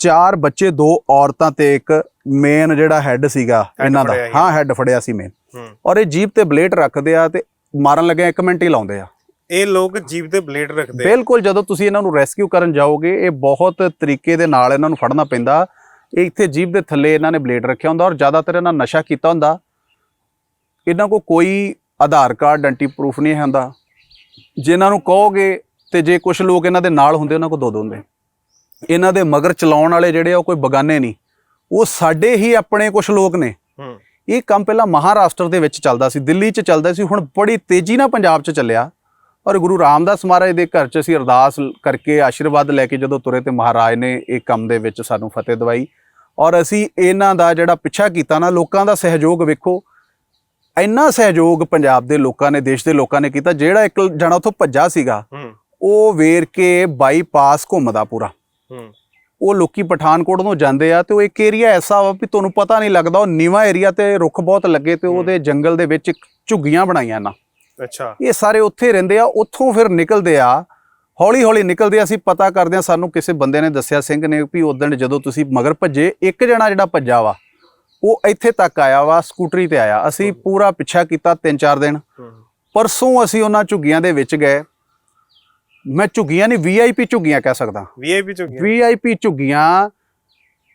ਚਾਰ ਬੱਚੇ ਦੋ ਔਰਤਾਂ ਤੇ ਇੱਕ ਮੇਨ ਜਿਹੜਾ ਹੈੱਡ ਸੀਗਾ ਇਹਨਾਂ ਦਾ। ਹਾਂ ਹੈੱਡ ਫੜਿਆ ਸੀ ਮੇਨ ਔਰ ਇਹ ਜੀਪ ਤੇ ਬਲੇਡ ਰੱਖਦੇ ਆ ਤੇ ਮਾਰਨ ਲੱਗਿਆ ਇੱਕ ਮਿੰਟ ਹੀ ਲਾਉਂਦੇ ਆ। ਇਹ ਲੋਕ ਜੀਪ ਤੇ ਬਲੇਡ ਰੱਖਦੇ। ਬਿਲਕੁਲ ਜਦੋਂ ਤੁਸੀਂ ਇਹਨਾਂ ਨੂੰ ਰੈਸਕਿਊ ਕਰਨ ਜਾਓਗੇ ਇਹ ਬਹੁਤ ਤਰੀਕੇ ਦੇ ਨਾਲ ਇਹਨਾਂ ਨੂੰ ਫੜਨਾ ਪੈਂਦਾ। ਇਹ ਇੱਥੇ ਜੀਪ ਦੇ ਥੱਲੇ ਇਹਨਾਂ ਨੇ ਬਲੇਡ ਰੱਖਿਆ ਹੁੰਦਾ ਔਰ ਜ਼ਿਆਦਾਤਰ ਇਹਨਾਂ ਨਸ਼ਾ ਕੀਤਾ ਹੁੰਦਾ। ਇਹਨਾਂ ਕੋ ਕੋਈ ਆਧਾਰ ਕਾਰਡ ਆਇਡੈਂਟੀ ਪ੍ਰੂਫ ਨਹੀਂ ਹੁੰਦਾ। ਜੇ ਇਹਨਾਂ ਨੂੰ ਕਹੋਗੇ ਤੇ ਜੇ ਕੁਝ ਲੋਕ ਇਹਨਾਂ ਦੇ ਨਾਲ ਹੁੰਦੇ ਉਹਨਾਂ ਕੋ ਦੋ ਦੋ ਹੁੰਦੇ। ਇਹਨਾਂ ਦੇ ਮਗਰ ਚਲਾਉਣ ਵਾਲੇ ਜਿਹੜੇ ਆ ਉਹ ਕੋਈ ਬਗਾਨੇ ਨਹੀਂ। ਉਹ ਸਾਡੇ ਹੀ ਆਪਣੇ ਕੁਝ ਲੋਕ ਨੇ। ਹੂੰ। ਇਹ ਕੰਮ ਪਹਿਲਾਂ ਮਹਾਰਾਸ਼ਟਰ ਦੇ ਵਿੱਚ ਚੱਲਦਾ ਸੀ ਦਿੱਲੀ 'ਚ ਚੱਲਦਾ ਸੀ ਹੁਣ ਬੜੀ ਤੇਜ਼ੀ ਨਾਲ ਪੰਜਾਬ 'ਚ ਚੱਲਿਆ। ਔਰ ਗੁਰੂ ਰਾਮਦਾਸ ਮਹਾਰਾਜ ਦੇ ਘਰ 'ਚ ਅਸੀਂ ਅਰਦਾਸ ਕਰਕੇ ਆਸ਼ੀਰਵਾਦ ਲੈ ਕੇ ਜਦੋਂ ਤੁਰੇ ਤੇ ਮਹਾਰਾਜ ਨੇ ਇਹ ਕੰਮ ਦੇ ਵਿੱਚ ਸਾਨੂੰ ਫਤਿਹ ਦਵਾਈ। ਔਰ ਅਸੀਂ ਇਹਨਾਂ ਦਾ ਜਿਹੜਾ ਪਿੱਛਾ ਕੀਤਾ ਨਾ ਲੋਕਾਂ ਦਾ ਸਹਿਯੋਗ ਵੇਖੋ। ਇੰਨਾ ਸਹਿਯੋਗ ਪੰਜਾਬ ਦੇ ਲੋਕਾਂ ਨੇ ਦੇਸ਼ ਦੇ ਲੋਕਾਂ ਨੇ ਕੀਤਾ ਜਿਹੜਾ ਇੱਕ ਜਣਾ ਉੱਥੋਂ ਭੱਜਾ ਸੀਗਾ ਉਹ ਵੇਰ ਕੇ ਬਾਈਪਾਸ ਘੁੰਮਦਾ ਪੂਰਾ। ਉਹ ਲੋਕੀ ਪਠਾਨਕੋਟ ਨੂੰ ਜਾਂਦੇ ਆ ਤੇ ਉਹ ਇੱਕ ਏਰੀਆ ਐਸਾ ਵਾ ਵੀ ਤੁਹਾਨੂੰ ਪਤਾ ਨਹੀਂ ਲੱਗਦਾ ਉਹ ਨੀਵਾ ਏਰੀਆ ਤੇ ਰੁੱਖ ਬਹੁਤ ਲੱਗੇ ਤੇ ਉਹਦੇ ਜੰਗਲ ਦੇ ਵਿੱਚ ਝੁੱਗੀਆਂ ਬਣਾਈਆਂ ਨਾ। ਅੱਛਾ। ਇਹ ਸਾਰੇ ਉੱਥੇ ਰਹਿੰਦੇ ਆ ਉੱਥੋਂ ਫਿਰ ਨਿਕਲਦੇ ਆ ਹੌਲੀ ਹੌਲੀ ਨਿਕਲਦੇ ਆ ਅਸੀਂ ਪਤਾ ਕਰਦੇ ਆ ਸਾਨੂੰ ਕਿਸੇ ਬੰਦੇ ਨੇ ਦੱਸਿਆ ਸਿੰਘ ਨੇ ਵੀ ਉਦੋਂ ਜਦੋਂ ਤੁਸੀਂ ਮਗਰ ਭੱਜੇ ਇੱਕ ਜਣਾ ਜਿਹੜਾ ਭੱਜਾ ਵਾ ਉਹ ਇੱਥੇ ਤੱਕ ਆਇਆ ਵਾ ਸਕੂਟਰੀ ਤੇ ਆਇਆ। ਅਸੀਂ ਪੂਰਾ ਪਿੱਛਾ ਕੀਤਾ 3-4 ਦਿਨ। ਪਰਸੋਂ ਅਸੀਂ ਉਹਨਾਂ ਝੁੱਗੀਆਂ ਦੇ ਵਿੱਚ ਗਏ। ਮੈਂ ਝੁੱਗੀਆਂ ਨਹੀਂ ਵੀਆਈਪੀ ਝੁੱਗੀਆਂ ਕਹਿ ਸਕਦਾ। ਵੀਆਈਪੀ ਚ ਗਿਆ ਵੀਆਈਪੀ ਝੁੱਗੀਆਂ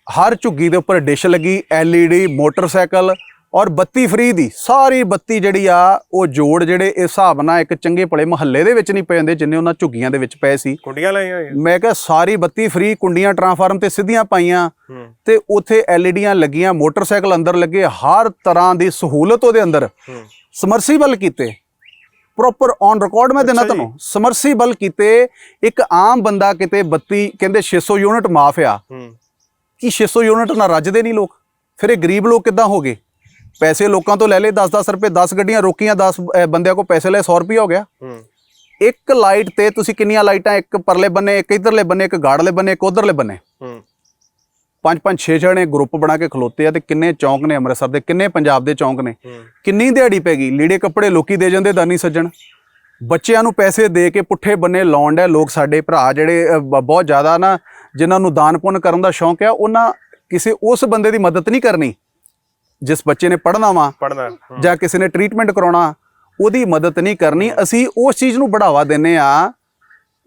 ਹਰ ਝੁੱਗੀ ਦੇ ਉੱਪਰ ਡਿਸ਼ ਲੱਗੀ ਐਲਈਡੀ ਮੋਟਰਸਾਈਕਲ ਔਰ ਬੱਤੀ ਫ੍ਰੀ ਦੀ। ਸਾਰੀ ਬੱਤੀ ਜਿਹੜੀ ਆ ਉਹ ਜੋੜ ਜਿਹੜੇ ਇਸ ਹਿਸਾਬ ਨਾਲ ਇੱਕ ਚੰਗੇ ਭਲੇ ਮਹੱਲੇ ਦੇ ਵਿੱਚ ਨਹੀਂ ਪਏ ਹੁੰਦੇ ਜਿੰਨੇ ਉਹਨਾਂ ਝੁੱਗੀਆਂ ਦੇ ਵਿੱਚ ਪਏ ਸੀ। ਕੁੰਡੀਆਂ ਲਾਈਆਂ ਹੋਈਆਂ। ਮੈਂ ਕਿਹਾ ਸਾਰੀ ਬੱਤੀ ਫ੍ਰੀ ਕੁੰਡੀਆਂ ਟਰਾਂਸਫਾਰਮ ਤੇ ਸਿੱਧੀਆਂ ਪਾਈਆਂ। ਤੇ ਉੱਥੇ ਐਲਈਡੀਆਂ ਲੱਗੀਆਂ ਮੋਟਰਸਾਈਕਲ ਅੰਦਰ ਲੱਗੇ ਹਰ ਤਰ੍ਹਾਂ ਦੀ ਸਹੂਲਤ ਉਹਦੇ ਅੰਦਰ। ਸਮਰਸੀਬਲ ਕੀਤੇ। ਪ੍ਰੋਪਰ ਔਨ ਰਿਕਾਰਡ ਮੈਂ ਦੇਣਾ। ਤੁਹਾਨੂੰ। ਸਮਰਸੀਬਲ ਕੀਤੇ ਇੱਕ ਆਮ ਬੰਦਾ ਕਿਤੇ ਬੱਤੀ ਕਹਿੰਦੇ 600 ਯੂਨਿਟ ਮਾਫ ਆ। ਕਿ 600 ਯੂਨਿਟ ਨਾਲ ਰੱਜਦੇ ਨਹੀਂ ਲੋਕ? ਫਿਰ ਇਹ ਗਰੀਬ ਲੋਕ ਕਿੱਦਾਂ ਹੋ ਗਏ ਪੈਸੇ ਲੋਕਾਂ ਤੋਂ ਲੈ ਲਏ 10-10 ਰੁਪਏ 10 ਗੱਡੀਆਂ ਰੋਕੀਆਂ 10 ਬੰਦਿਆਂ ਕੋ ਪੈਸੇ ਲਏ 100 ਰੁਪਏ ਹੋ ਗਿਆ। ਇੱਕ ਲਾਈਟ ਤੇ ਤੁਸੀਂ ਕਿੰਨੀਆਂ ਲਾਈਟਾਂ ਇੱਕ ਪਰਲੇ ਬੰਨੇ ਇੱਕ ਇਧਰਲੇ ਬੰਨੇ ਇੱਕ ਗਾੜਲੇ ਬੰਨੇ ਇੱਕ ਉਧਰਲੇ ਬੰਨੇ? ਪੰਜ ਪੰਜ ਛੇ ਜਣੇ ਗਰੁੱਪ ਬਣਾ ਕੇ ਖਲੋਤੇ ਆ ਤੇ ਕਿੰਨੇ ਚੌਂਕ ਨੇ ਅੰਮ੍ਰਿਤਸਰ ਦੇ ਕਿੰਨੇ ਪੰਜਾਬ ਦੇ ਚੌਂਕ ਨੇ? ਕਿੰਨੀ ਦਿਹਾੜੀ ਪੈ ਗਈ? ਲੀੜੇ ਕੱਪੜੇ ਲੋਕੀ ਦੇ ਜਾਂਦੇ ਦਾਨੀ ਸੱਜਣ। ਬੱਚਿਆਂ ਨੂੰ ਪੈਸੇ ਦੇ ਕੇ ਪੁੱਠੇ ਬੰਨੇ ਲਾਉਣ ਦੇ ਲੋਕ ਸਾਡੇ ਭਰਾ ਜਿਹੜੇ ਬਹੁਤ ਜ਼ਿਆਦਾ ਨਾ ਜਿਨ੍ਹਾਂ ਨੂੰ ਦਾਨ ਪੁੰਨ ਕਰਨ ਦਾ ਸ਼ੌਂਕ ਆ ਉਹਨਾਂ ਕਿਸੇ ਉਸ ਬੰਦੇ ਦੀ ਮਦਦ ਨਹੀਂ ਕਰਨੀ। ਜਿਸ ਬੱਚੇ ਨੇ ਪੜ੍ਹਨਾ ਵਾ ਪੜਨਾ ਜਾਂ ਕਿਸੇ ਨੇ ਟ੍ਰੀਟਮੈਂਟ ਕਰਾਉਣਾ ਉਹਦੀ ਮਦਦ ਨਹੀਂ ਕਰਨੀ। ਅਸੀਂ ਉਸ ਚੀਜ਼ ਨੂੰ ਬੜਾਵਾ ਦਿੰਨੇ ਆ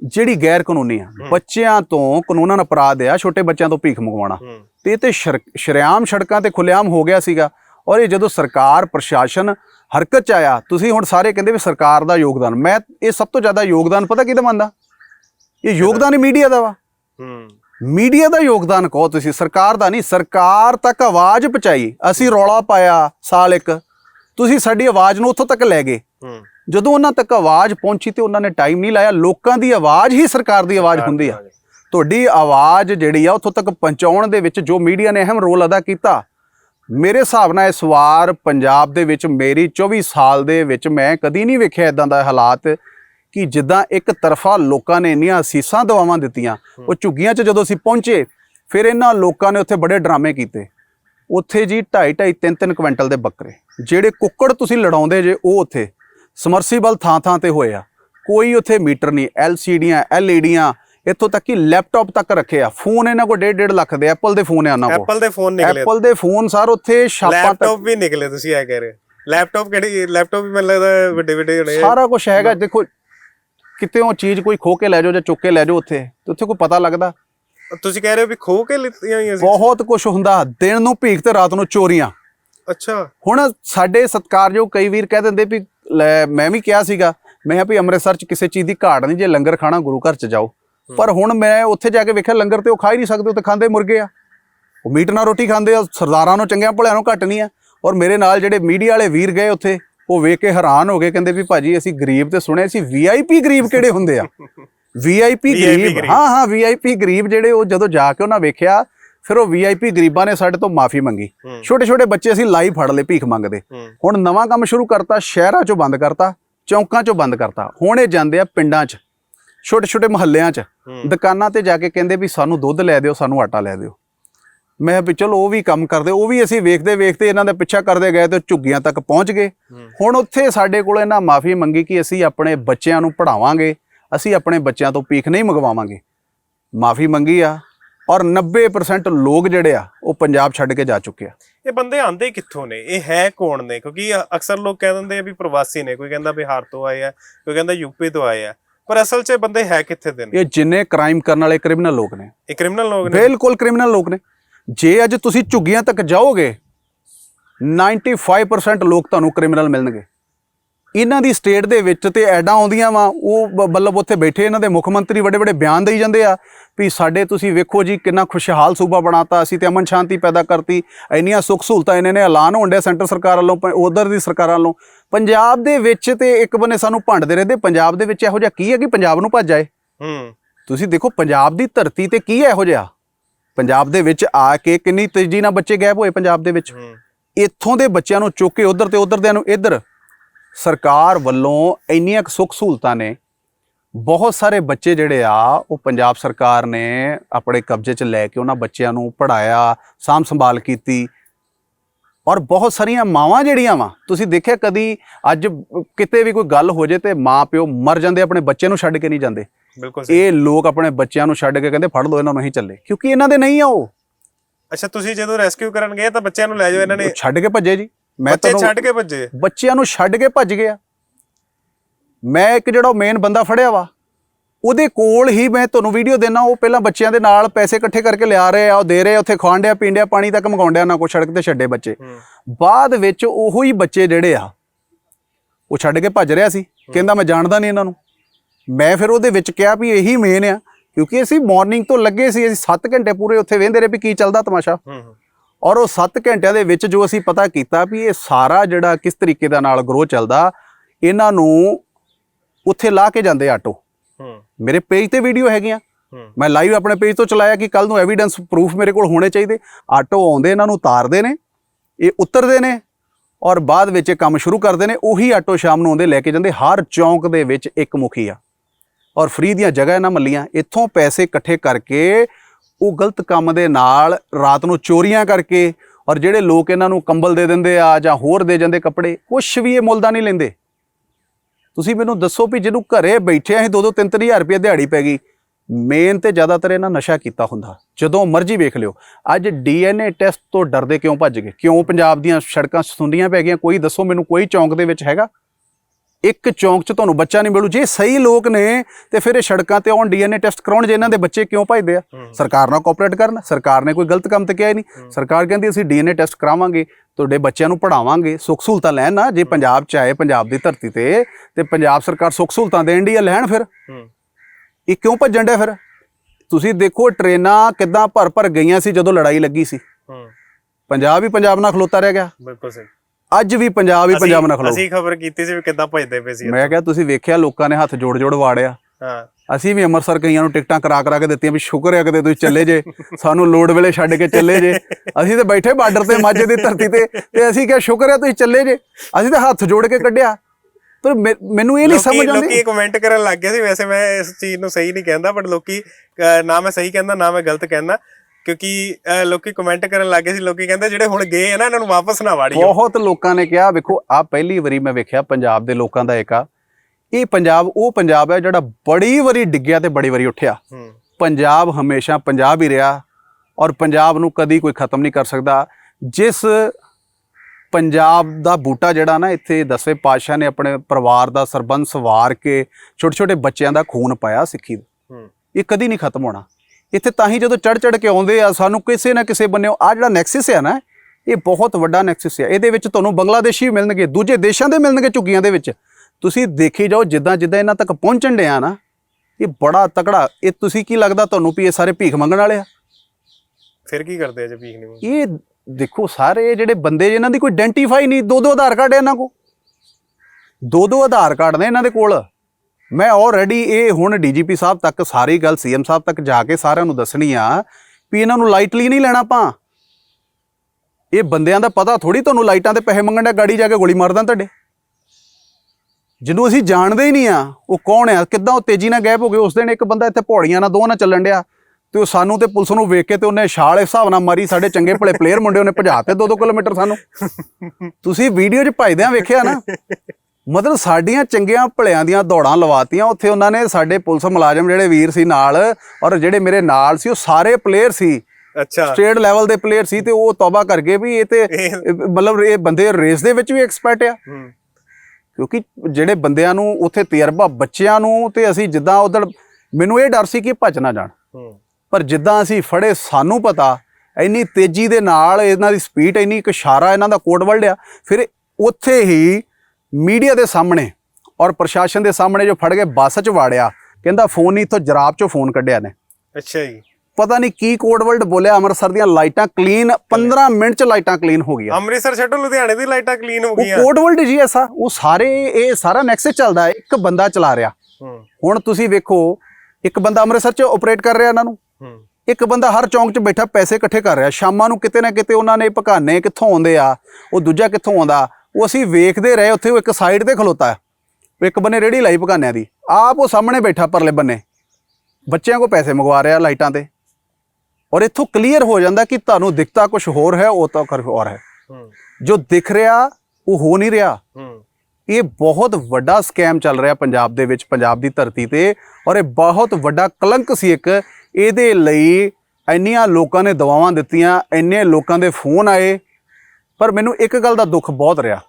ਜਿਹੜੀ ਗੈਰ ਕਾਨੂੰਨੀ ਆ ਬੱਚਿਆਂ ਤੋਂ ਕਾਨੂੰਨਨ ਅਪਰਾਧ ਆ ਛੋਟੇ ਬੱਚਿਆਂ ਤੋਂ ਭੀਖ ਮੰਗਵਾਉਣਾ। ਤੇ ਇਹ ਤੇ ਸ਼ਰ- ਸ਼ਰੇਆਮ ਸੜਕਾਂ ਤੇ ਖੁੱਲੇਆਮ ਹੋ ਗਿਆ ਸੀਗਾ। ਔਰ ਇਹ ਜਦੋਂ ਸਰਕਾਰ ਪ੍ਰਸ਼ਾਸਨ ਹਰਕਤ ਚ ਆਇਆ ਤੁਸੀਂ ਹੁਣ ਸਾਰੇ ਕਹਿੰਦੇ ਵੀ ਸਰਕਾਰ ਦਾ ਯੋਗਦਾਨ। ਮੈਂ ਇਹ ਸਭ ਤੋਂ ਜ਼ਿਆਦਾ ਯੋਗਦਾਨ ਪਤਾ ਕਿਹਦਾ ਮੰਨਦਾ? ਇਹ ਯੋਗਦਾਨ ਹੀ ਮੀਡੀਆ ਦਾ ਵਾ। ਹੂੰ। ਮੀਡੀਆ ਦਾ ਯੋਗਦਾਨ ਕਹੋ ਤੁਸੀਂ ਸਰਕਾਰ ਦਾ ਨਹੀਂ ਸਰਕਾਰ ਤੱਕ ਆਵਾਜ਼ ਪਹੁੰਚਾਈ। ਅਸੀਂ ਰੌਲਾ ਪਾਇਆ ਸਾਲ ਇੱਕ। ਤੁਸੀਂ ਸਾਡੀ ਆਵਾਜ਼ ਨੂੰ ਉੱਥੋਂ ਤੱਕ ਲੈ ਗਏ। ਹੂੰ। ਜਦੋਂ ਉਹਨਾਂ ਤੱਕ ਆਵਾਜ਼ ਪਹੁੰਚੀ ਤੇ ਉਹਨਾਂ ਨੇ ਟਾਈਮ ਨਹੀਂ ਲਾਇਆ, ਲੋਕਾਂ ਦੀ ਆਵਾਜ਼ ਹੀ ਸਰਕਾਰ ਦੀ ਆਵਾਜ਼ ਹੁੰਦੀ ਆ। ਤੁਹਾਡੀ ਆਵਾਜ਼ ਜਿਹੜੀ ਆ, ਉੱਥੋਂ ਤੱਕ ਪਹੁੰਚਾਉਣ ਦੇ ਵਿੱਚ ਜੋ ਮੀਡੀਆ ਨੇ ਅਹਿਮ ਰੋਲ ਅਦਾ ਕੀਤਾ, ਮੇਰੇ ਹਿਸਾਬ ਨਾਲ ਇਸ ਵਾਰ ਪੰਜਾਬ ਦੇ ਵਿੱਚ ਮੇਰੀ 24 ਸਾਲ ਦੇ ਵਿੱਚ ਮੈਂ ਕਦੀ ਨਹੀਂ ਵੇਖਿਆ ਇਦਾਂ ਦਾ ਹਾਲਾਤ ਕਿ ਜਿੱਦਾਂ ਇੱਕ ਤਰਫਾ ਲੋਕਾਂ ਨੇ ਇੰਨੀਆਂ ਅਸੀਸਾਂ ਦਵਾਵਾਂ ਦਿੱਤੀਆਂ। ਉਹ ਝੁੱਗੀਆਂ 'ਚ ਜਦੋਂ ਅਸੀਂ ਪਹੁੰਚੇ, ਫਿਰ ਇਹਨਾਂ ਲੋਕਾਂ ਨੇ ਉੱਥੇ ਬੜੇ ਡਰਾਮੇ ਕੀਤੇ। ਉੱਥੇ ਜੀ 2.5 2.5 3 3 ਕੁਇੰਟਲ ਦੇ ਬੱਕਰੇ, ਜਿਹੜੇ ਕੁੱਕੜ ਤੁਸੀਂ ਲੜਾਉਂਦੇ ਜੇ ਉਹ ਉੱਥੇ ਸਮਰਸੀਬਲ ਥਾਂ ਥਾਂ ਤੇ ਹੋਏ ਆ। ਕੋਈ ਉੱਥੇ ਮੀਟਰ ਨਹੀਂ ਐਲਸੀਡੀਆਂ ਐਲਈਡੀਆਂ ਇੱਥੋਂ ਤੱਕ ਕਿ ਲੈਪਟਾਪ ਤੱਕ ਰੱਖੇ ਆ। ਫੋਨ ਇਹਨਾਂ ਕੋਲ 1.5 ਲੱਖ ਦੇ ਐਪਲ ਦੇ ਫੋਨ ਆ ਕੋਲ। ਐਪਲ ਦੇ ਫੋਨ ਨਿਕਲੇ। ਐਪਲ ਦੇ ਫੋਨ ਸਰ ਉੱਥੇ ਛਾਪਾਂ ਤੱਕ ਲੈਪਟਾਪ ਵੀ ਨਿਕਲੇ ਤੁਸੀਂ ਐ ਕਹਿ ਰਹੇ ਲੈਪਟਾਪ ਕਿਹੜੀ ਲੈਪਟਾਪ ਵੀ ਮੈਨੂੰ ਲੱਗਦਾ ਵੱਡੇ ਵੱਡੇ ਹੋਣੇ ਆ। ਸਾਰਾ ਕੁਝ ਹੈਗਾ ਦੇਖੋ ਕਿਤੇ ਉਹ ਚੀਜ਼ ਕੋਈ ਖੋ ਕੇ ਲੈ ਜਾਓ ਜਾਂ ਚੁੱਕ ਕੇ ਲੈ ਜਾਓ ਉੱਥੇ ਤੇ ਉੱਥੇ ਕੋਈ ਪਤਾ ਲੱਗਦਾ। ਤੁਸੀਂ ਕਹਿ ਰਹੇ ਹੋ ਵੀ ਖੋ ਕੇ ਲਿੱਤੀਆਂ ਹੋਈਆਂ ਸੀ। ਬਹੁਤ ਕੁਝ ਹੁੰਦਾ ਦਿਨ ਨੂੰ ਭੀਖ ਤੇ ਰਾਤ ਨੂੰ ਚੋਰੀਆਂ। ਅੱਛਾ। ਹੁਣ ਸਾਡੇ ਸਤਿਕਾਰਯੋਗ ਕਈ ਵੀਰ ਕਹਿ ਦਿੰਦੇ ਵੀ ਮੈਂ ਵੀ ਕਿਹਾ ਸੀਗਾ ਮੈਂ ਵੀ ਅੰਮ੍ਰਿਤਸਰ 'ਚ ਕਿਸੇ ਚੀਜ਼ ਦੀ ਘਾਟ ਨਹੀਂ ਜੇ ਲੰਗਰ ਖਾਣਾ ਗੁਰੂ ਘਰ 'ਚ ਜਾਓ। ਪਰ ਹੁਣ ਮੈਂ ਉੱਥੇ ਜਾ ਕੇ ਵੇਖਿਆ ਲੰਗਰ ਤੇ ਉਹ ਖਾ ਹੀ ਨਹੀਂ ਸਕਦੇ ਉੱਥੇ ਖਾਂਦੇ ਮੁਰਗੇ ਆ। ਉਹ ਮੀਟ ਨਾਲ ਰੋਟੀ ਖਾਂਦੇ ਆ ਸਰਦਾਰਾਂ ਨੂੰ ਚੰਗਿਆਂ ਭਲਿਆਂ ਨੂੰ ਘੱਟ ਨਹੀਂ ਆ। ਔਰ ਮੇਰੇ ਨਾਲ ਜਿਹੜੇ ਮੀਡੀਆ ਵਾਲੇ ਵੀਰ ਗਏ ਉੱਥੇ ਉਹ ਵੇਖ ਕੇ ਹੈਰਾਨ ਹੋ ਗਏ ਕਹਿੰਦੇ ਵੀ ਭਾਜੀ ਅਸੀਂ ਗਰੀਬ ਤੇ ਸੁਣਿਆ ਸੀ ਵੀਆਈਪੀ ਗਰੀਬ ਕਿਹੜੇ ਹੁੰਦੇ ਆ? ਵੀਆਈਪੀ ਗਰੀਬ। ਹਾਂ ਹਾਂ ਵੀਆਈਪੀ ਗਰੀਬ ਜਿਹੜੇ ਉਹ ਜਦੋਂ ਜਾ ਕੇ ਉਹਨਾਂ ਵੇਖਿਆ ਫਿਰ ਉਹ ਵੀਆਈਪੀ ਗਰੀਬਾਂ ਨੇ ਸਾਡੇ ਤੋਂ ਮਾਫੀ ਮੰਗੀ। ਛੋਟੇ ਛੋਟੇ ਬੱਚੇ ਅਸੀਂ ਲਾਈਵ ਫੜ ਲਏ ਭੀਖ ਮੰਗਦੇ। ਹੁਣ ਨਵਾਂ ਕੰਮ ਸ਼ੁਰੂ ਕਰਤਾ ਸ਼ਹਿਰਾਂ 'ਚੋਂ ਬੰਦ ਕਰਤਾ ਚੌਂਕਾਂ 'ਚੋਂ ਬੰਦ ਕਰਤਾ। ਹੁਣ ਇਹ ਜਾਂਦੇ ਆ ਪਿੰਡਾਂ 'ਚ ਛੋਟੇ ਛੋਟੇ ਮੁਹੱਲਿਆਂ 'ਚ। ਦੁਕਾਨਾਂ ਤੇ ਜਾ ਕੇ ਕਹਿੰਦੇ ਵੀ ਸਾਨੂੰ ਦੁੱਧ ਲੈ ਦਿਓ ਸਾਨੂੰ ਆਟਾ ਲੈ ਦਿਓ। ਮੈਂ ਵੀ ਚਲੋ ਉਹ ਵੀ ਕੰਮ ਕਰਦੇ ਉਹ ਵੀ ਅਸੀਂ ਵੇਖਦੇ ਵੇਖਦੇ ਇਹਨਾਂ ਦਾ ਪਿੱਛਾ ਕਰਦੇ ਗਏ ਤੇ ਝੁੱਗੀਆਂ ਤੱਕ ਪਹੁੰਚ ਗਏ। ਹੁਣ ਉੱਥੇ ਸਾਡੇ ਕੋਲ ਇਹਨਾਂ ਮਾਫੀ ਮੰਗੀ ਕਿ ਅਸੀਂ ਆਪਣੇ ਬੱਚਿਆਂ ਨੂੰ ਪੜ੍ਹਾਵਾਂਗੇ ਅਸੀਂ ਆਪਣੇ ਬੱਚਿਆਂ ਤੋਂ ਭੀਖ ਨਹੀਂ ਮੰਗਵਾਵਾਂਗੇ। ਮਾਫੀ ਮੰਗੀ ਆ। ਔਰ 90% ਲੋਕ ਜਿਹੜੇ ਆ ਉਹ ਪੰਜਾਬ ਛੱਡ ਕੇ ਜਾ ਚੁੱਕੇ ਆ। ਇਹ ਬੰਦੇ ਆਂਦੇ ਕਿੱਥੋਂ ਨੇ? ਇਹ ਹੈ ਕੌਣ ਨੇ? ਕਿਉਂਕਿ ਅਕਸਰ ਲੋਕ ਕਹਿ ਦਿੰਦੇ ਆ ਵੀ ਪ੍ਰਵਾਸੀ ਨੇ ਕੋਈ ਕਹਿੰਦਾ ਬਿਹਾਰ ਤੋਂ ਆਏ ਆ ਕੋਈ ਕਹਿੰਦਾ ਯੂਪੀ ਤੋਂ ਆਏ ਆ। ਪਰ ਅਸਲ 'ਚ ਬੰਦੇ ਹੈ ਕਿੱਥੇ ਦੇ ਨੇ? ਇਹ ਜਿੰਨੇ ਕ੍ਰਾਈਮ ਕਰਨ ਵਾਲੇ ਕ੍ਰਿਮੀਨਲ ਲੋਕ ਨੇ। ਇਹ ਕ੍ਰਿਮੀਨਲ ਲੋਕ ਨੇ? ਬਿਲਕੁਲ ਕ੍ਰਿਮੀਨਲ ਲੋਕ ਨੇ। ਜੇ ਅੱਜ ਤੁਸੀਂ ਝੁੱਗੀਆਂ ਤੱਕ ਜਾਓਗੇ 95% ਲੋਕ ਤੁਹਾਨੂੰ ਕ੍ਰਿਮੀਨਲ ਮਿਲਣਗੇ। ਇਹਨਾਂ ਦੀ ਸਟੇਟ ਦੇ ਵਿੱਚ ਤੇ ਐਡਾਂ ਆਉਂਦੀਆਂ ਵਾ ਉਹ ਮਤਲਬ ਉੱਥੇ ਬੈਠੇ ਇਹਨਾਂ ਦੇ ਮੁੱਖ ਮੰਤਰੀ ਵੱਡੇ ਵੱਡੇ ਬਿਆਨ ਦੇਈ ਜਾਂਦੇ ਆ ਵੀ ਸਾਡੇ ਤੁਸੀਂ ਵੇਖੋ ਜੀ ਕਿੰਨਾ ਖੁਸ਼ਹਾਲ ਸੂਬਾ ਬਣਾਤਾ ਅਸੀਂ ਤੇ ਅਮਨ ਸ਼ਾਂਤੀ ਪੈਦਾ ਕਰਤੀ ਇੰਨੀਆਂ ਸੁੱਖ ਸਹੂਲਤਾਂ ਇਹਨਾਂ ਨੇ ਐਲਾਨ ਹੋਣ ਡਿਆ ਸੈਂਟਰ ਸਰਕਾਰ ਵੱਲੋਂ ਉਧਰ ਦੀ ਸਰਕਾਰਾਂ ਵੱਲੋਂ। ਪੰਜਾਬ ਦੇ ਵਿੱਚ ਤੇ ਇੱਕ ਬੰਨੇ ਸਾਨੂੰ ਭੰਡਦੇ ਰਹਿੰਦੇ ਪੰਜਾਬ ਦੇ ਵਿੱਚ ਇਹੋ ਜਿਹਾ ਕੀ ਹੈ ਕਿ ਪੰਜਾਬ ਨੂੰ ਭੱਜ ਜਾਏ ਹੂੰ। ਤੁਸੀਂ ਦੇਖੋ ਪੰਜਾਬ ਦੀ ਧਰਤੀ ਤੇ ਕੀ ਹੈ ਇਹੋ ਜਿਹਾ? ਪੰਜਾਬ ਦੇ ਵਿੱਚ ਆ ਕੇ ਕਿੰਨੀ ਤੇਜ਼ੀ ਨਾਲ ਬੱਚੇ ਗਾਇਬ ਹੋਏ ਪੰਜਾਬ ਦੇ ਵਿੱਚ। ਇੱਥੋਂ ਦੇ ਬੱਚਿਆਂ ਨੂੰ ਚੁੱਕ ਕੇ ਉਧਰ ਤੇ ਉਧਰ ਦੇ ਨੂੰ ਇੱਧਰ। ਸਰਕਾਰ ਵੱਲੋਂ ਇੰਨੀਆਂ ਕੁ ਸੁੱਖ ਸਹੂਲਤਾਂ ਨੇ। ਬਹੁਤ ਸਾਰੇ ਬੱਚੇ ਜਿਹੜੇ ਆ ਉਹ ਪੰਜਾਬ ਸਰਕਾਰ ਨੇ ਆਪਣੇ ਕਬਜ਼ੇ 'ਚ ਲੈ ਕੇ ਉਹਨਾਂ ਬੱਚਿਆਂ ਨੂੰ ਪੜਾਇਆ ਸਾਂਭ ਸੰਭਾਲ ਕੀਤੀ। ਔਰ ਬਹੁਤ ਸਾਰੀਆਂ ਮਾਵਾਂ ਜਿਹੜੀਆਂ ਵਾ ਤੁਸੀਂ ਦੇਖਿਆ ਕਦੀ ਅੱਜ ਕਿਤੇ ਵੀ ਕੋਈ ਗੱਲ ਹੋ ਜੇ ਤੇ ਮਾਂ ਪਿਓ ਮਰ ਜਾਂਦੇ ਆਪਣੇ ਬੱਚੇ ਨੂੰ ਛੱਡ ਕੇ ਨਹੀਂ ਜਾਂਦੇ। ਬਿਲਕੁਲ ਇਹ ਲੋਕ ਆਪਣੇ ਬੱਚਿਆਂ ਨੂੰ ਛੱਡ ਕੇ ਕਹਿੰਦੇ ਫੜ ਲਓ ਇਹਨਾਂ ਨੂੰ ਨਹੀਂ ਚੱਲੇ। ਕਿਉਂਕਿ ਇਹਨਾਂ ਦੇ ਨਹੀਂ ਆ ਉਹ। ਅੱਛਾ ਤੁਸੀਂ ਜਦੋਂ ਰੈਸਕਿਊ ਕਰਨ ਗਏ ਤਾਂ ਬੱਚਿਆਂ ਨੂੰ ਲੈ ਜਾਓ ਇਹਨਾਂ ਨੇ ਛੱਡ ਕੇ ਭੱਜੇ ਜੀ। ਮੈਂ ਬੱਚੇ ਤੁਹਾਨੂੰ ਛੱਡ ਕੇ ਭੱਜੇ। ਬੱਚਿਆਂ ਨੂੰ ਛੱਡ ਕੇ ਭੱਜ ਗਿਆ। ਮੈਂ ਇੱਕ ਜਿਹੜਾ ਮੇਨ ਬੰਦਾ ਫੜਿਆ ਵਾ ਉਹਦੇ ਕੋਲ ਹੀ ਮੈਂ ਤੁਹਾਨੂੰ ਵੀਡੀਓ ਦੇਣਾ ਉਹ ਪਹਿਲਾਂ ਬੱਚਿਆਂ ਦੇ ਨਾਲ ਪੈਸੇ ਇਕੱਠੇ ਕਰਕੇ ਲਿਆ ਰਹੇ ਆ ਉਹ ਦੇ ਰਹੇ ਉੱਥੇ ਖਾਂਡਿਆ ਪੀਂਡਿਆ ਪਾਣੀ ਤੱਕ ਮਗਾਉਂਦਿਆ ਨਾ ਕੋ ਸੜਕ ਤੇ ਛੱਡੇ ਬੱਚੇ। ਬਾਅਦ ਵਿੱਚ ਉਹੋ ਹੀ ਬੱਚੇ ਜਿਹੜੇ ਆ ਉਹ ਛੱਡ ਕੇ ਭੱਜ ਰਿਹਾ ਸੀ। ਕਹਿੰਦਾ ਮੈਂ ਜਾਣਦਾ ਨਹੀਂ ਇਹਨਾਂ ਨੂੰ। ਮੈਂ ਫਿਰ ਉਹਦੇ ਵਿੱਚ ਕਿਹਾ ਵੀ ਇਹੀ ਮੇਨ ਆ ਕਿਉਂਕਿ ਅਸੀਂ ਮਾਰਨਿੰਗ ਤੋਂ ਲੱਗੇ ਸੀ ਅਸੀਂ 7 ਘੰਟੇ ਪੂਰੇ ਉੱਥੇ ਵੇਂਦੇ ਰਹੇ ਵੀ ਕੀ ਚੱਲਦਾ ਤਮਾਸ਼ਾ। ਹੂੰ ਹੂੰ। ਔਰ ਉਹ 7 ਘੰਟਿਆਂ ਦੇ ਵਿੱਚ ਜੋ ਅਸੀਂ ਪਤਾ ਕੀਤਾ ਵੀ ਇਹ ਸਾਰਾ ਜਿਹੜਾ ਕਿਸ ਤਰੀਕੇ ਦਾ ਨਾਲ ਗਰੋ ਚੱਲਦਾ ਇਹਨਾਂ ਨੂੰ ਉੱਥੇ ਲਾ ਕੇ ਜਾਂਦੇ ਆਟੋ। ਹੂੰ। ਮੇਰੇ ਪੇਜ ਤੇ ਵੀਡੀਓ ਹੈਗੀਆਂ। ਮੈਂ ਲਾਈਵ ਆਪਣੇ ਪੇਜ ਤੋਂ ਚਲਾਇਆ ਕਿ ਕੱਲ ਨੂੰ ਐਵੀਡੈਂਸ ਪ੍ਰੂਫ ਮੇਰੇ ਕੋਲ ਹੋਣੇ ਚਾਹੀਦੇ। ਆਟੋ ਆਉਂਦੇ ਇਹਨਾਂ ਨੂੰ ਉਤਾਰਦੇ ਨੇ ਇਹ ਉਤਰਦੇ ਨੇ ਔਰ ਬਾਅਦ ਵਿੱਚ ਇਹ ਕੰਮ ਸ਼ੁਰੂ ਕਰਦੇ ਨੇ। ਉਹੀ ਆਟੋ ਸ਼ਾਮ ਨੂੰ ਆਉਂਦੇ ਲੈ ਕੇ ਜਾਂਦੇ। ਹਰ ਚੌਂਕ ਦੇ ਵਿੱਚ ਇੱਕ ਮੁਖੀ ਆ। ਔਰ ਫ੍ਰੀ ਦੀਆਂ ਜਗ੍ਹਾ ਇਹਨਾਂ ਮੱਲੀਆਂ। ਇੱਥੋਂ ਪੈਸੇ ਇਕੱਠੇ ਕਰਕੇ ਉਹ ਗਲਤ ਕੰਮ ਦੇ ਨਾਲ ਰਾਤ ਨੂੰ ਚੋਰੀਆਂ ਕਰਕੇ ਔਰ ਜਿਹੜੇ ਲੋਕ ਇਹਨਾਂ ਨੂੰ ਕੰਬਲ ਦੇ ਦਿੰਦੇ ਆ ਜਾਂ ਹੋਰ ਦੇ ਜਾਂਦੇ ਕੱਪੜੇ, ਕੁਛ ਵੀ ਇਹ ਮੁੱਲ ਦਾ ਨਹੀਂ ਲੈਂਦੇ। ਤੁਸੀਂ ਮੈਨੂੰ ਦੱਸੋ ਵੀ ਜਿਹਨੂੰ ਘਰੇ ਬੈਠੇ ਅਸੀਂ 2-2 3-3000 ਰੁਪਏ ਦਿਹਾੜੀ ਪੈ ਗਈ ਮੇਨ ਤੇ ਜ਼ਿਆਦਾਤਰ ਇਹਨਾਂ ਨਸ਼ਾ ਕੀਤਾ ਹੁੰਦਾ, ਜਦੋਂ ਮਰਜ਼ੀ ਵੇਖ ਲਿਓ। ਅੱਜ ਡੀਐਨਏ ਟੈਸਟ ਤੋਂ ਡਰਦੇ ਕਿਉਂ ਭੱਜ ਗਏ? ਕਿਉਂ ਪੰਜਾਬ ਦੀਆਂ ਸੜਕਾਂ ਸੁੰਡੀਆਂ ਪੈ ਗਈਆਂ? ਕੋਈ ਦੱਸੋ ਮੈਨੂੰ, ਕੋਈ ਚੌਂਕ ਦੇ ਵਿੱਚ ਹੈਗਾ? ਇੱਕ ਚੌਂਕ 'ਚ ਤੁਹਾਨੂੰ ਬੱਚਾ ਨਹੀਂ ਮਿਲੂ। ਜੇ ਸਹੀ ਲੋਕ ਨੇ ਤੇ ਫਿਰ ਇਹ ਸੜਕਾਂ ਤੇ ਆਉਣ ਡੀਐਨਏ ਟੈਸਟ ਕਰਾਉਣ ਜੇ ਇਹਨਾਂ ਦੇ ਬੱਚੇ ਕਿਉਂ ਭੱਜਦੇ ਆ। ਸਰਕਾਰ ਨਾਲ ਕੋਆਪਰੇਟ ਕਰਨ ਸਰਕਾਰ ਨੇ ਕੋਈ ਗਲਤ ਕੰਮ ਤੇ ਕਿਹਾ ਹੀ ਨਹੀਂ। ਸਰਕਾਰ ਕਹਿੰਦੀ ਅਸੀਂ ਡੀਐਨਏ ਟੈਸਟ ਕਰਾਵਾਂਗੇ ਤੁਹਾਡੇ ਬੱਚਿਆਂ ਨੂੰ ਪੜਾਵਾਂਗੇ ਸੁੱਖ ਸਹੂਲਤਾਂ ਲੈਣ ਨਾ ਜੇ ਪੰਜਾਬ 'ਚ ਆਏ ਪੰਜਾਬ ਦੀ ਧਰਤੀ ਤੇ ਤੇ ਪੰਜਾਬ ਸਰਕਾਰ ਸੁੱਖ ਸਹੂਲਤਾਂ ਦੇਣ ਦੀ ਆ ਲੈਣ ਫਿਰ। ਇਹ ਕਿਉਂ ਭੱਜਣ ਡਿਆ ਫਿਰ? ਤੁਸੀਂ ਦੇਖੋ ਟ੍ਰੇਨਾਂ ਕਿੱਦਾਂ ਭਰ ਭਰ ਗਈਆਂ ਸੀ ਜਦੋਂ ਲੜਾਈ ਲੱਗੀ ਸੀ। ਪੰਜਾਬ ਹੀ ਪੰਜਾਬ ਨਾਲ ਖਲੋਤਾ ਰਹਿ ਗਿਆ। ਬਿਲਕੁਲ ਸਹੀ। ਅੱਜ ਵੀ ਪੰਜਾਬ ਹੀ ਪੰਜਾਬ ਨਾਲ ਖਲੋ ਅਸੀਂ ਖਬਰ ਕੀਤੀ ਸੀ ਵੀ ਕਿੱਦਾਂ ਭੱਜਦੇ ਪਏ ਸੀ ਮੈਂ ਕਿਹਾ ਤੁਸੀਂ ਵੇਖਿਆ ਲੋਕਾਂ ਨੇ ਹੱਥ ਜੋੜ ਜੋੜ ਵਾੜਿਆ। ਹਾਂ। ਅਸੀਂ ਵੀ ਅੰਮ੍ਰਿਤਸਰ ਕਈਆਂ ਨੂੰ ਟਿਕਟਾਂ ਕਰਾ ਕਰਾ ਕੇ ਦਿੱਤੀਆਂ ਵੀ ਸ਼ੁਕਰ ਹੈ ਕਿਤੇ ਤੁਸੀਂ ਚੱਲੇ ਜੇ। ਸਾਨੂੰ ਲੋੜ ਵੇਲੇ ਛੱਡ ਕੇ ਚੱਲੇ ਜੇ। ਅਸੀਂ ਤੇ ਬੈਠੇ ਬਾਰਡਰ ਤੇ ਮਾਝੇ ਦੀ ਧਰਤੀ ਤੇ। ਤੇ ਅਸੀਂ ਕਿਹਾ ਸ਼ੁਕਰ ਹੈ ਤੁਸੀਂ ਚੱਲੇ ਜੇ। ਅਸੀਂ ਤਾਂ ਹੱਥ ਜੋੜ ਕੇ ਕੱਢਿਆ। ਪਰ ਮੈਨੂੰ ਇਹ ਨਹੀਂ ਸਮਝ ਆਉਂਦੀ। ਲੋਕੀ ਕਮੈਂਟ ਕਰਨ ਲੱਗ ਗਏ ਸੀ। ਵੈਸੇ ਮੈਂ ਇਸ ਚੀਜ਼ ਨੂੰ ਸਹੀ ਨਹੀਂ ਕਹਿੰਦਾ ਬਟ ਲੋਕੀ ਨਾ ਮੈਂ ਸਹੀ ਕਹਿੰਦਾ ਨਾ ਮੈਂ ਗਲਤ ਕਹਿੰਦਾ। ਕਿਉਂਕਿ ਅਹ, ਲੋਕੀ ਕਮੈਂਟ ਕਰਨ ਲੱਗ ਸੀ ਲੋਕੀ ਕਹਿੰਦੇ ਜਿਹੜੇ ਹੁਣ ਗਏ ਆ ਨਾ ਇਹਨਾਂ ਨੂੰ ਵਾਪਸ ਨਾ ਵਾੜੀਓ। ਬਹੁਤ ਲੋਕਾਂ ਨੇ ਕਿਹਾ ਵੇਖੋ ਆ ਪਹਿਲੀ ਵਾਰੀ ਮੈਂ ਵੇਖਿਆ ਪੰਜਾਬ ਦੇ ਲੋਕਾਂ ਦਾ ਏਕਾ ਇਹ ਪੰਜਾਬ ਉਹ ਪੰਜਾਬ ਹੈ ਜਿਹੜਾ ਬੜੀ ਵਾਰੀ ਡਿੱਗਿਆ ਤੇ ਬੜੀ ਵਾਰੀ ਉੱਠਿਆ। ਹੂੰ। ਪੰਜਾਬ ਹਮੇਸ਼ਾ ਪੰਜਾਬ ਹੀ ਰਿਹਾ ਔਰ ਪੰਜਾਬ ਨੂੰ ਕਦੀ ਕੋਈ ਖਤਮ ਨਹੀਂ ਕਰ ਸਕਦਾ। ਜਿਸ ਪੰਜਾਬ ਦਾ ਬੂਟਾ ਜਿਹੜਾ ਨਾ ਇੱਥੇ ਦਸਵੇਂ ਪਾਤਸ਼ਾਹ ਨੇ ਆਪਣੇ ਪਰਿਵਾਰ ਦਾ ਸਰਬੰਸ ਵਾਰ ਕੇ ਛੋਟੇ ਛੋਟੇ ਬੱਚਿਆਂ ਦਾ ਖੂਨ ਪਾਇਆ ਸਿੱਖੀ ਦਾ। ਹੂੰ। ਇਹ ਕਦੀ ਨਹੀਂ ਖਤਮ ਹੋਣਾ। ਇੱਥੇ ਤਾਂ ਹੀ ਜਦੋਂ ਚੜ ਚੜ ਕੇ ਆਉਂਦੇ ਆ ਸਾਨੂੰ ਕਿਸੇ ਨਾ ਕਿਸੇ ਬੰਨਿਓ ਆ ਜਿਹੜਾ ਨੈਕਸਸ ਹੈ ਨਾ ਇਹ ਬਹੁਤ ਵੱਡਾ ਨੈਕਸਸ ਹੈ ਇਹਦੇ ਵਿੱਚ ਤੁਹਾਨੂੰ ਬੰਗਲਾਦੇਸ਼ੀ ਵੀ ਮਿਲਣਗੇ ਦੂਜੇ ਦੇਸ਼ਾਂ ਦੇ ਮਿਲਣਗੇ ਝੁੱਗੀਆਂ ਦੇ ਵਿੱਚ। ਤੁਸੀਂ ਦੇਖੀ ਜਾਓ ਜਿੱਦਾਂ ਜਿੱਦਾਂ ਇਹਨਾਂ ਤੱਕ ਪਹੁੰਚਣ ਡਿਆ ਨਾ ਇਹ ਬੜਾ ਤਕੜਾ ਇਹ ਤੁਸੀਂ ਕੀ ਲੱਗਦਾ ਤੁਹਾਨੂੰ ਵੀ ਇਹ ਸਾਰੇ ਭੀਖ ਮੰਗਣ ਵਾਲੇ ਆ? ਫਿਰ ਕੀ ਕਰਦੇ ਆ ਜੇ ਭੀਖ ਨਹੀਂ ਮੰਗਦੇ? ਇਹ ਦੇਖੋ ਸਾਰੇ ਜਿਹੜੇ ਬੰਦੇ ਜਿਨ੍ਹਾਂ ਦੀ ਕੋਈ ਆਇਡੈਂਟੀਫਾਈ ਨਹੀਂ ਦੋ ਦੋ ਆਧਾਰ ਕਾਰਡ ਹੈ ਇਹਨਾਂ ਕੋ ਦੋ ਦੋ ਆਧਾਰ ਕਾਰਡ ਨੇ ਇਹਨਾਂ ਦੇ ਕੋਲ। ਮੈਂ ਆਲਰੇਡੀ ਇਹ ਹੁਣ ਡੀਜੀਪੀ ਸਾਹਿਬ ਤੱਕ ਸਾਰੀ ਗੱਲ ਸੀਐਮ ਸਾਹਿਬ ਤੱਕ ਜਾ ਕੇ ਸਾਰਿਆਂ ਨੂੰ ਦੱਸਣੀ ਆ ਵੀ ਇਹਨਾਂ ਨੂੰ ਲਾਈਟਲੀ ਨਹੀਂ ਲੈਣਾ ਆਪਾਂ। ਇਹ ਬੰਦਿਆਂ ਦਾ ਪਤਾ ਥੋੜੀ ਤੁਹਾਨੂੰ ਲਾਈਟਾਂ ਤੇ ਪੈਸੇ ਮੰਗਣ ਦਾ ਗਾੜੀ ਜਾ ਕੇ ਗੋਲੀ ਮਾਰਦਾ ਤੁਹਾਡੇ। ਜਿਹਨੂੰ ਅਸੀਂ ਜਾਣਦੇ ਹੀ ਨਹੀਂ ਆ, ਉਹ ਕੌਣ ਆ, ਕਿੱਦਾਂ ਉਹ ਤੇਜ਼ੀ ਨਾਲ ਗਾਇਬ ਹੋ ਗਏ, ਉਸ ਦਿਨ ਇੱਕ ਬੰਦਾ ਇੱਥੇ ਪੌੜੀਆਂ ਨਾਲ, ਦੋਵਾਂ ਨਾਲ ਚੱਲਣ ਡਿਆ ਤੇ ਉਹ ਸਾਨੂੰ ਤੇ ਪੁਲਿਸ ਨੂੰ ਵੇਖ ਕੇ ਤੇ ਉਹਨੇ ਛਾਲ ਇਸ ਹਿਸਾਬ ਨਾਲ ਮਾਰੀ, ਸਾਡੇ ਚੰਗੇ ਭਲੇ ਪਲੇਅਰ ਮੁੰਡੇ ਉਹਨੇ ਭਜਾ ਤੇ 2-2 ਕਿਲੋਮੀਟਰ ਸਾਨੂੰ। ਤੁਸੀਂ ਵੀਡੀਓ 'ਚ ਭਜਦਿਆਂ ਵੇਖਿਆ ਨਾ। ਮਤਲਬ ਸਾਡੀਆਂ ਚੰਗੀਆਂ ਭਲਿਆਂ ਦੀਆਂ ਦੌੜਾਂ ਲਵਾਤੀਆਂ। ਉੱਥੇ ਉਹਨਾਂ ਨੇ ਸਾਡੇ ਪੁਲਿਸ ਮੁਲਾਜ਼ਮ ਜਿਹੜੇ ਵੀਰ ਸੀ ਨਾਲ ਔਰ ਜਿਹੜੇ ਮੇਰੇ ਨਾਲ ਸੀ ਉਹ ਸਾਰੇ ਪਲੇਅਰ ਸੀ। ਅੱਛਾ। ਸਟੇਟ ਲੈਵਲ ਦੇ ਪਲੇਅਰ ਸੀ ਤੇ ਉਹ ਤੌਬਾ ਕਰ ਗਏ ਵੀ ਇਹ ਤੇ ਮਤਲਬ ਇਹ ਬੰਦੇ ਰੇਸ ਦੇ ਵਿੱਚ ਵੀ ਐਕਸਪਰਟ ਆ। ਕਿਉਂਕਿ ਜਿਹੜੇ ਬੰਦਿਆਂ ਨੂੰ ਉੱਥੇ ਤਜਰਬਾ ਬੱਚਿਆਂ ਨੂੰ ਤੇ ਅਸੀਂ ਜਿੱਦਾਂ ਉਧਰ ਮੈਨੂੰ ਇਹ ਡਰ ਸੀ ਕਿ ਭੱਜ ਨਾ ਜਾਣ। ਪਰ ਜਿੱਦਾਂ ਅਸੀਂ ਫੜੇ ਸਾਨੂੰ ਪਤਾ ਇੰਨੀ ਤੇਜ਼ੀ ਦੇ ਨਾਲ ਇਹਨਾਂ ਦੀ ਸਪੀਡ ਇੰਨੀ ਇਸ਼ਾਰਾ ਇਹਨਾਂ ਦਾ ਕੋਡ ਵਰਲਡ ਆ ਫਿਰ ਉੱਥੇ ਹੀ ਮੀਡੀਆ ਦੇ ਸਾਹਮਣੇ ਔਰ ਪ੍ਰਸ਼ਾਸਨ ਦੇ ਸਾਹਮਣੇ ਜੋ ਫੜ ਕੇ ਬੱਸ 'ਚ ਵਾੜਿਆ ਕਹਿੰਦਾ ਫੋਨ ਨਹੀਂ ਇੱਥੋਂ ਜਰਾਬ 'ਚੋਂ ਫੋਨ ਕੱਢਿਆ ਨੇ। ਅੱਛਾ ਜੀ। ਪਤਾ ਨਹੀਂ ਕੀ ਕੋਡ ਵਰਲਡ ਬੋਲਿਆ ਅੰਮ੍ਰਿਤਸਰ ਦੀਆਂ ਲਾਈਟਾਂ ਕਲੀਨ 15 ਮਿੰਟ 'ਚ ਲਾਈਟਾਂ ਕਲੀਨ ਹੋ ਗਈਆਂ। ਅੰਮ੍ਰਿਤਸਰ ਛੱਡੋ ਲੁਧਿਆਣੇ ਦੀ ਲਾਈਟਾਂ ਕਲੀਨ ਹੋ ਉਹ ਗਈਆਂ। ਕੋਡ ਵਰਲਡ ਜੀ ਐਸਾ ਉਹ ਸਾਰੇ ਇਹ ਸਾਰਾ ਨੈਕਸਸ ਚੱਲਦਾ ਹੈ ਇੱਕ ਬੰਦਾ ਚਲਾ ਰਿਹਾ। ਹੁਣ ਤੁਸੀਂ ਵੇਖੋ ਇੱਕ ਬੰਦਾ ਅੰਮ੍ਰਿਤਸਰ 'ਚ ਆਪਰੇਟ ਕਰ ਰਿਹਾ ਇਹਨਾਂ ਨੂੰ। ਇੱਕ ਬੰਦਾ ਹਰ ਚੌਂਕ 'ਚ ਬੈਠਾ ਪੈਸੇ ਇਕੱਠੇ ਕਰ ਰਿਹਾ। ਸ਼ਾਮਾਂ ਨੂੰ ਕਿਤੇ ਨਾ ਕਿਤੇ ਉਹਨਾਂ ਨੇ ਭਕਾਨੇ ਕਿੱਥੋਂ ਆਉਂਦੇ ਆ ਉਹ ਦੂਜਾ ਕਿੱਥੋਂ ਆਉਂਦਾ ਉਹ ਅਸੀਂ ਵੇਖਦੇ ਰਹੇ ਉੱਥੇ ਉਹ ਇੱਕ ਸਾਈਡ ਤੇ ਖਲੋਤਾ ਇੱਕ ਬੰਨੇ ਰੇੜੀ ਲਾਈ ਭਕਾਨਿਆਂ ਦੀ। ਆਪ ਉਹ ਸਾਹਮਣੇ ਬੈਠਾ ਪਰਲੇ ਬੰਨੇ। ਬੱਚਿਆਂ ਕੋ ਪੈਸੇ ਮੰਗਵਾ ਰਿਹਾ ਲਾਈਟਾਂ ਤੇ। ਔਰ ਇੱਥੋਂ ਕਲੀਅਰ ਹੋ ਜਾਂਦਾ ਕਿ ਤੁਹਾਨੂੰ ਦਿਖਤਾ ਕੁਝ ਹੋਰ ਹੈ ਉਹ ਤਾਂ ਕੁਝ ਹੋਰ ਹੈ। ਜੋ ਦਿਖ ਰਿਹਾ ਉਹ ਹੋ ਨਹੀਂ ਰਿਹਾ। ਇਹ ਬਹੁਤ ਵੱਡਾ ਸਕੈਮ ਚੱਲ ਰਿਹਾ ਪੰਜਾਬ ਦੇ ਵਿੱਚ ਪੰਜਾਬ ਦੀ ਧਰਤੀ ਤੇ। ਔਰ ਇਹ ਬਹੁਤ ਵੱਡਾ ਕਲੰਕ ਸੀ ਇੱਕ। ਇਹਦੇ ਲਈ ਇੰਨੀਆਂ ਲੋਕਾਂ ਨੇ ਦਵਾਵਾਂ ਦਿੱਤੀਆਂ ਇੰਨੇ ਲੋਕਾਂ ਦੇ ਫੋਨ ਆਏ। ਪਰ ਮੈਨੂੰ ਇੱਕ ਗੱਲ ਦਾ ਦੁੱਖ ਬਹੁਤ ਰਿਹਾ।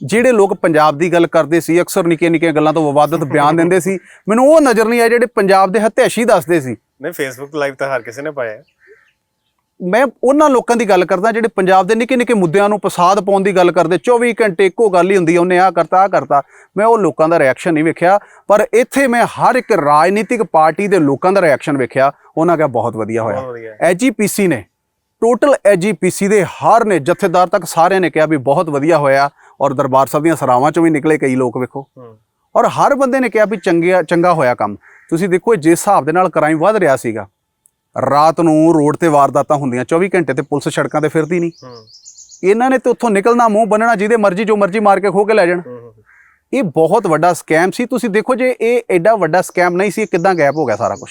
ਜਿਹੜੇ ਲੋਕ ਪੰਜਾਬ ਦੀ ਗੱਲ ਕਰਦੇ ਸੀ ਅਕਸਰ ਨਿੱਕੀਆਂ ਨਿੱਕੀਆਂ ਗੱਲਾਂ ਤੋਂ ਵਿਵਾਦਤ ਬਿਆਨ ਦਿੰਦੇ ਸੀ ਮੈਨੂੰ ਉਹ ਨਜ਼ਰ ਨਹੀਂ ਆਏ ਜਿਹੜੇ ਪੰਜਾਬ ਦੇ ਹਤਿਆਸ਼ੀ ਦੱਸਦੇ ਸੀ। ਨਹੀਂ ਫੇਸਬੁੱਕ ਲਾਈਵ ਤਾਂ ਹਰ ਕਿਸੇ ਨੇ ਪਾਇਆ। ਮੈਂ ਉਹਨਾਂ ਲੋਕਾਂ ਦੀ ਗੱਲ ਕਰਦਾ ਜਿਹੜੇ ਪੰਜਾਬ ਦੇ ਨਿੱਕੇ ਨਿੱਕੇ ਮੁੱਦਿਆਂ ਨੂੰ ਪਸਾਦ ਪਾਉਣ ਦੀ ਗੱਲ ਕਰਦੇ 24 ਘੰਟੇ ਇੱਕੋ ਗੱਲ ਹੀ ਹੁੰਦੀ ਹੈ ਉਹਨੇ ਆਹ ਕਰਤਾ ਆਹ ਕਰਤਾ। ਮੈਂ ਉਹ ਲੋਕਾਂ ਦਾ ਰਿਐਕਸ਼ਨ ਨਹੀਂ ਵੇਖਿਆ ਪਰ ਇੱਥੇ ਮੈਂ ਹਰ ਇੱਕ ਰਾਜਨੀਤਿਕ ਪਾਰਟੀ ਦੇ ਲੋਕਾਂ ਦਾ ਰਿਐਕਸ਼ਨ ਵੇਖਿਆ ਉਹਨਾਂ ਕਿਹਾ ਬਹੁਤ ਵਧੀਆ ਹੋਇਆ। ਐਜੀਪੀਸੀ ਨੇ ਟੋਟਲ ਐਜੀਪੀਸੀ ਦੇ ਹਰ ਨੇ ਜਥੇਦਾਰ ਤੱਕ ਸਾਰਿਆਂ ਨੇ ਕਿਹਾ ਵੀ ਬਹੁਤ ਵਧੀਆ ਹੋਇਆ ਔਰ ਦਰਬਾਰ ਸਾਹਿਬ ਦੀਆਂ ਸਰਾਵਾਂ ਚੋਂ ਵੀ ਨਿਕਲੇ ਕਈ ਲੋਕ ਵੇਖੋ। ਔਰ ਹਰ ਬੰਦੇ ਨੇ ਕਿਹਾ ਵੀ ਚੰਗਿਆ ਚੰਗਾ ਹੋਇਆ ਕੰਮ। ਤੁਸੀਂ ਦੇਖੋ ਜਿਸ ਹਿਸਾਬ ਦੇ ਨਾਲ ਕ੍ਰਾਈਮ ਵੱਧ ਰਿਹਾ ਸੀਗਾ ਰਾਤ ਨੂੰ ਰੋਡ ਤੇ ਵਾਰਦਾਤਾਂ ਹੁੰਦੀਆਂ 24 ਘੰਟੇ ਤੇ ਪੁਲਿਸ ਸੜਕਾਂ ਤੇ ਫਿਰਦੀ ਨਹੀਂ। ਇਹਨਾਂ ਨੇ ਤੇ ਉੱਥੋਂ ਨਿਕਲਣਾ ਮੂੰਹ ਬੰਨਣਾ ਜਿਹਦੇ ਮਰਜ਼ੀ ਜੋ ਮਰਜ਼ੀ ਮਾਰ ਕੇ ਖੋ ਕੇ ਲੈ ਜਾਣ। ਇਹ ਬਹੁਤ ਵੱਡਾ ਸਕੈਮ ਸੀ। ਤੁਸੀਂ ਦੇਖੋ ਜੇ ਇਹ ਐਡਾ ਵੱਡਾ ਸਕੈਮ ਨਹੀਂ ਸੀ ਕਿਦਾਂ ਗਾਇਬ ਹੋ ਗਿਆ ਸਾਰਾ ਕੁਝ